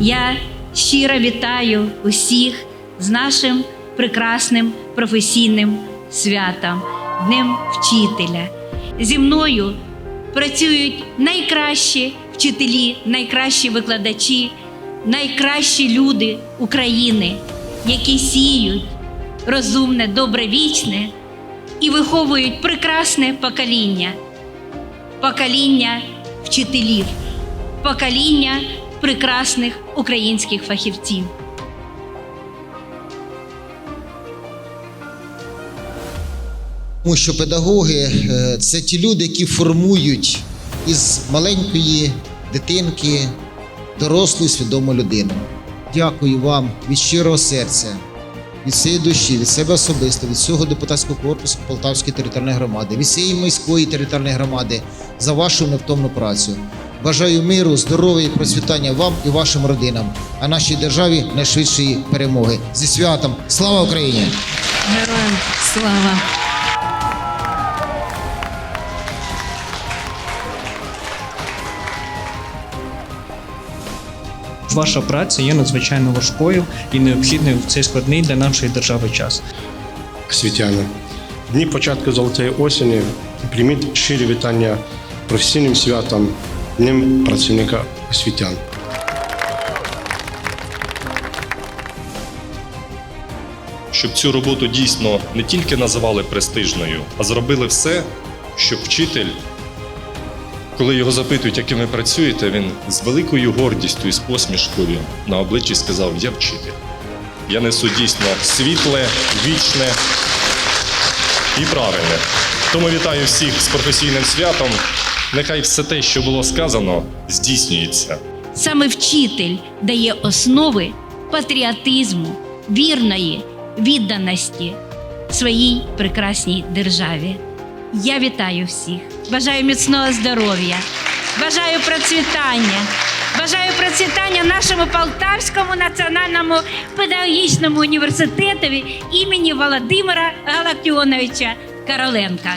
Я щиро вітаю усіх з нашим прекрасним професійним святом, Днем Вчителя. Зі мною працюють найкращі вчителі, найкращі викладачі, найкращі люди України, які сіють розумне, добровічне і виховують прекрасне покоління, покоління вчителів, покоління прекрасних українських фахівців. Тому що педагоги е, це ті люди, які формують із маленької дитинки дорослу свідому людину. Дякую вам від щирого серця, від всієї душі, від себе особисто, від всього депутатського корпусу Полтавської територіальної громади, від всієї міської територіальної громади за вашу невтомну працю. Бажаю миру, здоров'я і процвітання вам і вашим родинам, а нашій державі найшвидшої перемоги. Зі святом! Слава Україні! Героям слава! Ваша праця є надзвичайно важкою і необхідною в цей складний для нашої держави час. освітяни. В Дні початку золотої осені прийміть щирі вітання професійним святом Днем працівника освітян. щоб цю роботу дійсно не тільки називали престижною, а зробили все, щоб вчитель, коли його запитують, яким ви працюєте, він з великою гордістю і з посмішкою на обличчі сказав: Я вчитель. Я несу дійсно світле, вічне і правильне. Тому вітаю всіх з професійним святом. Нехай все те, що було сказано, здійснюється. Саме вчитель дає основи патріотизму, вірної відданості своїй прекрасній державі. Я вітаю всіх, бажаю міцного здоров'я, бажаю процвітання, бажаю процвітання нашому Полтавському національному педагогічному університетові імені Володимира Галактіоновича Короленка.